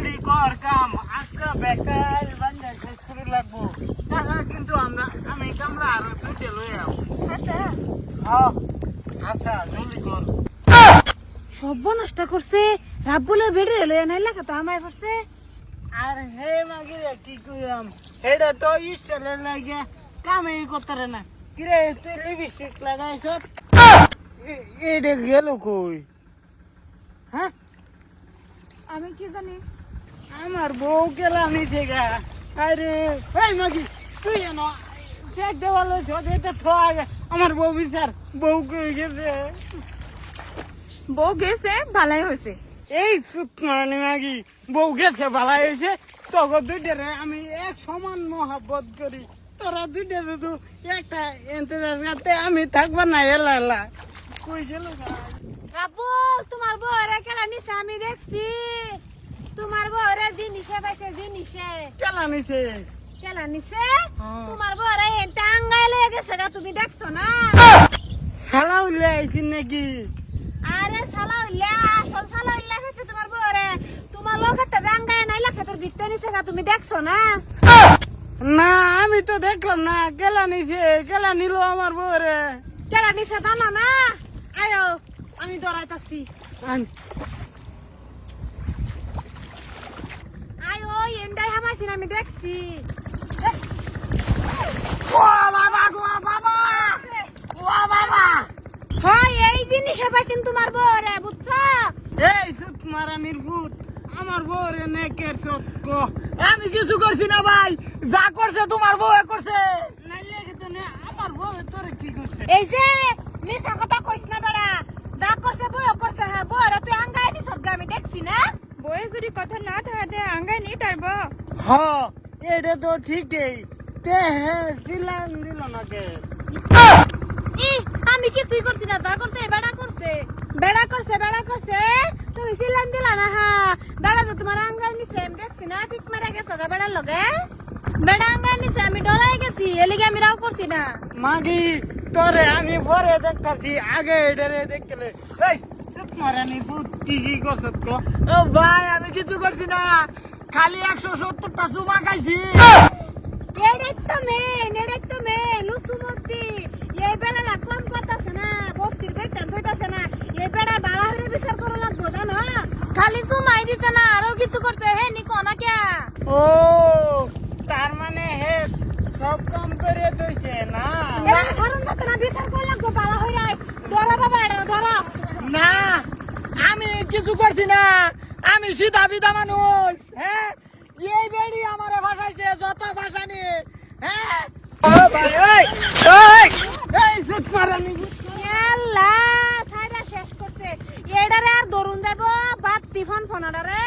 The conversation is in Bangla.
জলদি কর কাম। আজকে বেকার বান্ধা শেষ করে লাগবো। টাকা কিন্তু আমরা আমি কামরা আরও দুইটা লই আও আচ্ছা। হ্যাঁ আচ্ছা জলদি কর। সর্বনাশটা করছে। রাব্বুলের বেডে লইয়া নাই লেখা তো আমায় পড়ছে আর হে মাগিরে কি কইলাম এটা তো স্টাইলের লাগে কামে করতে না। কিরে তুই লিপস্টিক লাগাইছ? এটা গেল কই? হ্যাঁ? আমি কি জানি? আমার বউ গেলা নিচে গা আরে এই মাগি তুই এনো চেক দেওয়ালো ছোট এটা থো আগে আমার বউ বিচার বউ কই গেছে? বউ গেছে ভালাই হয়েছে। এই সুত মারানি মাগি বউ গেছে ভালাই হয়েছে। তখন দুইটারে আমি এক সমান মহাব্বত করি। তোরা দুইটা শুধু একটা এন্তেজার করতে আমি থাকব না এলা এলা। কই গেল তোমার কেলা নিছে আমি দেখছি। তোমার বউরে জিনিসে পাইছে জিনিসে কেলা নিছে? কেলা নিছে? হ্যাঁ। তোমার বউরে হেনটা আঙ্গাই লয়ে গেছে গা তুমি দেখছ না? শালা উল্লে আইছি নাকি? আরে শালা উল্লা আসল শালা উল্লা হয়েছে তোমার বউরে। তোমার লোকের আঙ্গাই নাই লেখা তোর ভিত্তে নিছে গা তুমি দেখছ না? না আমি তো দেখলাম না। কেলা নিছে? কেলা নিল আমার বউরে? কেলা নিছে জানো না? আয়ো আমি দৌড়াইতাছি আন আয়ো না আমি দেখছি। ও বাবা গো বাবা ও বাবা হয় এই জিনিসে পাইছেন তোমার বউরে বুঝছ? এই সুত মারানির ভূত আমার বউরে নেকের সত্য আমি কিছু করছি না ভাই যা করছে তোমার বউ করছে। আমার বউ তোরে কি করছে? এই যে মিছা কথা কইস না বেড়া যা করছে বউ করছে হ্যাঁ বউরে তুই আঙ্গাই দিছ গা আমি দেখছি না? বউয়ে যদি কথা না থাকে আঙ্গাই নি তারব। হ এটা তো ঠিকই। তে হে দিলাম দিল না কে ই আমি কিছুই করছি না যা করছে বেড়া করছে। বেড়া করছে বেড়া করছে। তুমি সিলান দিলা না হা। বেড়া তো তোমার আঙ্গাই নিছে আমি দেখছি না ঠিক মারা গেছে গা বেড়ার লগে। বেড়া আঙ্গাই নিছে আমি ডরাই গেছি এলিগে আমি রাও করছি না। মাগি তোরে আমি পরে দেখতাছি আগে এটারে দেখলে এই ভাই আমি কিছু করছি না। খালি একশো সত্তরটা চুমা খাইছি। খালি সুমাই দিছে না আরও কিছু করছে। হে নিকো না কে ও তার মানে হে সব কাম করে দইছে না? এরা ধরুন তো না বিচার করা লাগবো বালা হইরা ধরা বাবা এটা ধরা। না আমি কিছু করছি না। আমি সিধা বিধা মানুষ হ্যাঁ? এই বেড়ি আমার ভাসাইছে যত ভাষা নিয়ে হ্যাঁ শেষ করছে। এটারে আর ধরুন দেব বা টিফন ফোনাডারে।